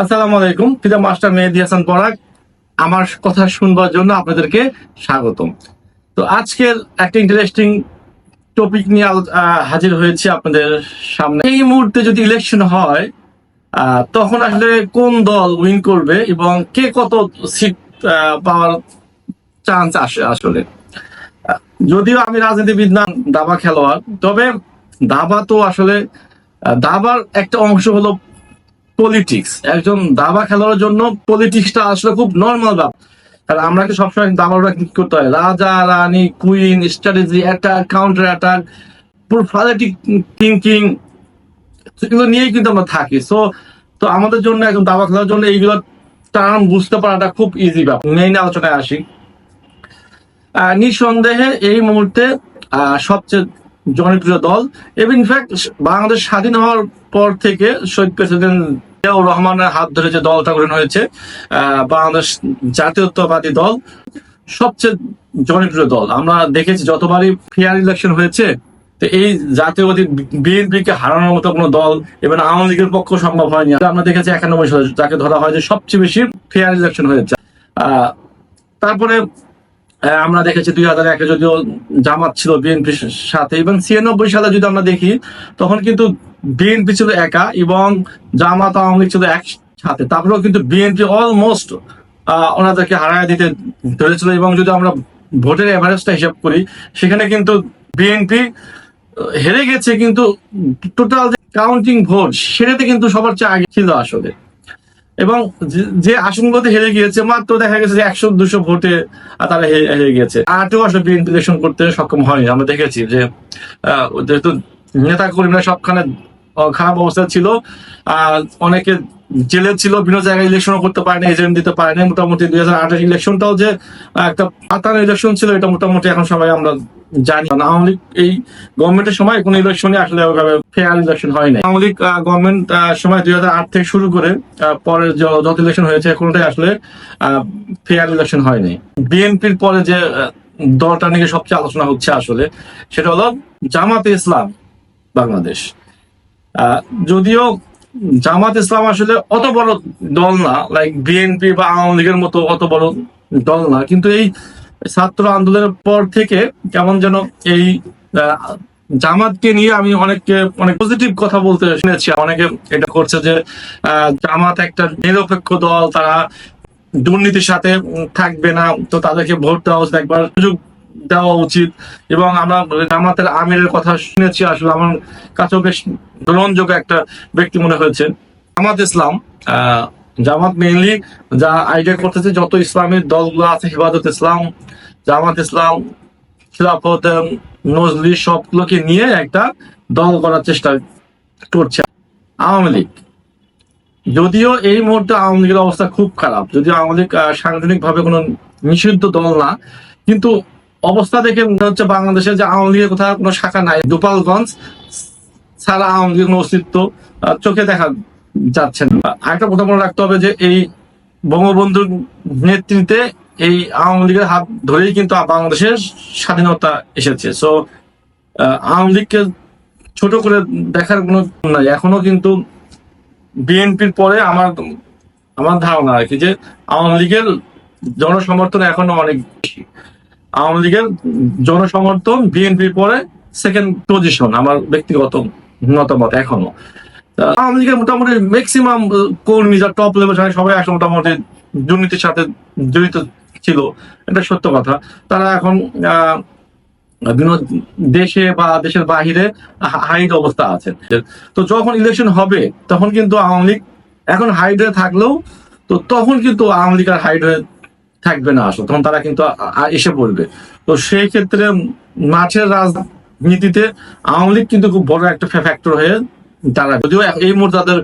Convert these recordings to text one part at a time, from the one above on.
আসসালামু আলাইকুম। ফিদা মাস্টার মেহেদি হাসান পরাগ আমার কথা শুনবার জন্য আপনাদেরকে স্বাগতম। তো আজকের একটা ইন্টারেস্টিং টপিক নিয়ে হাজির হয়েছে আপনাদের সামনে। এই মুহূর্তে যদি ইলেকশন হয় তখন আসলে কোন দল উইন করবে এবং কে কত সিট পাওয়ার চান্স আসে আসলে? যদিও আমি রাজনীতিবিদ না, দাবা খেলোয়াড়, তবে দাবা তো আসলে দাবার একটা অংশ হলো পলিটিক্স একজন দাবা খেলার জন্য পলিটিক্সটা আসলে খুব নর্মাল ব্যাপার কারণ আমরা সবসময় দাবাটা কি করতে হয়। রাজা, রানী queen strategy attack counter attack পুরো ফ্যালেটিক থিঙ্কিং এগুলো নিয়েই কিন্তু আমরা থাকি। সো তো আমাদের জন্য একজন দাবা খেলার জন্য এইগুলো টার্ম বুঝতে পারাটা খুব ইজি ব্যাপার মেইন আলোচনায় আসি। নিঃসন্দেহে এই মুহূর্তে সবচেয়ে জনপ্রিয় দল। এবং ইনফ্যাক্ট বাংলাদেশ স্বাধীন হওয়ার পর থেকে শহীদ প্রেসিডেন্ট জিয়াউর রহমানের হাত ধরে যে দলটা গঠন হয়েছে বাংলাদেশ জাতীয়তাবাদী দল সবচেয়ে জনপ্রিয় দল। আমরা দেখেছি যতবারই ফেয়ার ইলেকশন হয়েছে, তো এই জাতীয়বাদী বিএনপি কে হারানোর মতো কোনো দল এবং আওয়ামী লীগের পক্ষ সম্ভব হয়নি। আমরা দেখেছি একানব্বই সালে যাকে ধরা হয় যে সবচেয়ে বেশি ফেয়ার ইলেকশন হয়েছে। তারপরে আমরা দেখেছি দুই হাজার একে যদিও জামাত ছিল বিএনপির সাথে, এবং ছিয়ানব্বই সালে যদি আমরা দেখি, তখন কিন্তু বিএনপি ছিল একা এবং জামাত আওয়ামী ছিল একসাথে। তারপরেও কিন্তু বিএনপি অলমোস্ট ওনাদেরকে হারায় দিতে ধরেছিল এবং যদি আমরা ভোটের এভারেজটা হিসাব করি, সেখানে কিন্তু বিএনপি হেরে গেছে কিন্তু টোটাল যে কাউন্টিং ভোট সেটাতে কিন্তু সবার চেয়ে আগে ছিল আসলে। এবং যে- আসনগুলোতে হেরে গিয়েছে, মাত্র দেখা গেছে যে একশো দুশো ভোটে তারা হেরে গিয়েছে। আটেও আসলে বিএনপি করতে সক্ষম হয়নি। আমরা দেখেছি যে যেহেতু নেতা কর্মীরা সবখানে খারাপ অবস্থা ছিল অনেকে জেলে ছিল, বিভিন্ন জায়গায় ইলেকশনও করতে পারেনি, এজেন্ট দিতে পারেনি। মোটামুটি দুই হাজার আটের ইলেকশনটাও যে একটা পাতানো ইলেকশন ছিল, এটা মোটামুটি এখন সবাই আমরা জানি। আওয়ামী লীগ এই গভর্নমেন্টের সময় কোনো ইলেকশনে আসলে ওইভাবে ফেয়ার ইলেকশন হয় হয়নি আওয়ামী লীগ গভর্নমেন্ট সময় দুই হাজার আট থেকে শুরু করে পরে যত ইলেকশন হয়েছে কোনোটাই আসলে ফেয়ার ইলেকশন হয়নি বিএনপির পরে যে দলটা নিয়ে সবচেয়ে আলোচনা হচ্ছে আসলে, সেটা হলো জামাতে ইসলাম বাংলাদেশ। যদিও জামাত ইসলাম আসলে অত বড় দল না লাইক বিএনপি বা আওয়ামী লীগের মতো অত বড় দল না, কিন্তু এই ছাত্র আন্দোলনের পর থেকে কেমন যেন এই জামাতকে নিয়ে আমি অনেককে, অনেক পজিটিভ কথা বলতে শুনেছি। অনেকে এটা করছে যে জামাত একটা নিরপেক্ষ দল, তারা দুর্নীতির সাথে থাকবে না, তো তাদেরকে ভোট দেওয়া উচিত, একবার সুযোগ দেওয়া উচিত। এবং আমরা জামাতের আমিরের কথা শুনেছি, আসলে আমার কাছেও বেশ গ্রহণযোগ্য একটা ব্যক্তি মনে হয়েছে। জামাত ইসলাম জামাত মেইনলি যা আইডিয়া করতেছে যত ইসলামের দলগুলো আছে, হিফাজত ইসলাম, জামাত ইসলাম, খিলাফত নজলি সবগুলোকে নিয়ে একটা দল করার চেষ্টা করছে আওয়ামী লীগ। যদিও এই মুহূর্তে আওয়ামী লীগের অবস্থা খুব খারাপ, যদিও আওয়ামী লীগ সাংগঠনিক ভাবে কোনো নিষিদ্ধ দল না, কিন্তু অবস্থা দেখে মনে হচ্ছে বাংলাদেশে যে আওয়ামী লীগের কোথাও কোনো শাখা নাই। গোপালগঞ্জ ছাড়া আওয়ামী লীগের অস্তিত্ব চোখে দেখা যাচ্ছে না। আরেকটা কথা মনে রাখতে হবে যে এই বঙ্গবন্ধুর নেতৃত্বে এই আওয়ামী লীগের হাত ধরেই কিন্তু বাংলাদেশের স্বাধীনতা এসেছে। সো আওয়ামী লীগকে ছোট করে দেখার কোনো নাই। এখনও কিন্তু বিএনপির পরে আমার আমার ধারণা আর কি যে আওয়ামী লীগের জনসমর্থন এখনও অনেক বেশি। আওয়ামী লীগের জনসমর্থন বিএনপির পরে সেকেন্ড পজিশন আমার ব্যক্তিগত মতামত এখনও। আওয়ামী মোটামুটি ম্যাক্সিমাম কর্মী যা টপ লেভেল সবাই আসলে মোটামুটি দুর্নীতির সাথে জড়িত ছিল। এটা সত্য কথা। তারা এখন বিভিন্ন দেশে বা দেশের বাহিরে হাইড অবস্থা আছে। তো যখন ইলেকশন হবে, তখন কিন্তু আওয়ামী লীগ এখন হাইড থাকলেও, তো তখন কিন্তু আওয়ামী লীগ আর হাইড থাকবে না আসলে। তখন তারা কিন্তু এসে পড়বে। তো সেই ক্ষেত্রে মাঠের রাজনীতিতে আওয়ামী লীগ কিন্তু খুব বড় একটা ফ্যাক্টর হয়ে তারা। যদিও এই মুহূর্তে তাদের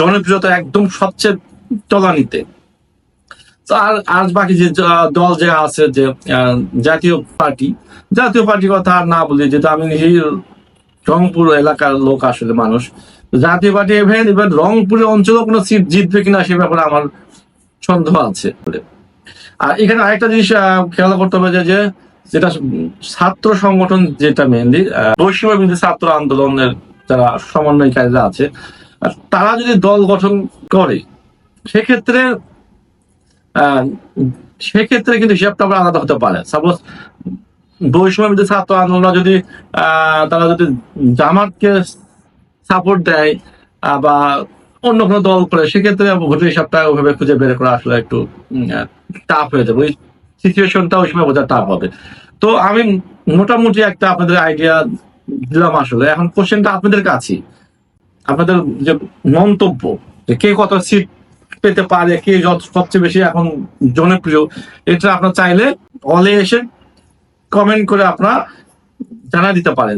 জনপ্রিয়তা একদম সবচেয়ে তলানিতে। আর আর বাকি যে দল যে আছে যে জাতীয় পার্টি, জাতীয় পার্টির কথা আর না বলি, যেহেতু আমি নিজেই রংপুর এলাকার লোক আসলে মানুষ জাতীয় পার্টি ইভেন ইভেন রংপুরের অঞ্চলেও কোনো সিট জিতবে কিনা সে ব্যাপারে আমার সন্দেহ আছে। আর এখানে আরেকটা জিনিস খেয়াল করতে হবে যে যেটা ছাত্র সংগঠন যেটা মেনলি বৈষম্য বিরোধী ছাত্র আন্দোলনের যারা সমন্বয়কারীরা আছে তারা যদি দল গঠন করে, সেক্ষেত্রে সেক্ষেত্রে কিন্তু হিসাবটা আবার আলাদা হতে পারে। সাপোজ বৈষম্য ছাত্র আন্দোলন যদি তারা যদি জামাতকে সাপোর্ট দেয় বা অন্য কোনো দল করে, সেক্ষেত্রে ভোটের হিসাবটা ওইভাবে খুঁজে বের করা আসলে একটু টাফ হয়ে যাবে। সিচুয়েশনটা ওই সময় বোঝা টাফ হবে। তো আমি মোটামুটি একটা আপনাদের আইডিয়া দিলাম আসলে। এখন কোশ্চেনটা আপনাদের কাছে আপনাদের যে মন্তব্য, যে কে কত সিট পেতে পারে, কে যত- সবচেয়ে বেশি এখন জনপ্রিয়, এটা আপনার চাইলে হলে এসে কমেন্ট করে আপনার জানা দিতে পারেন।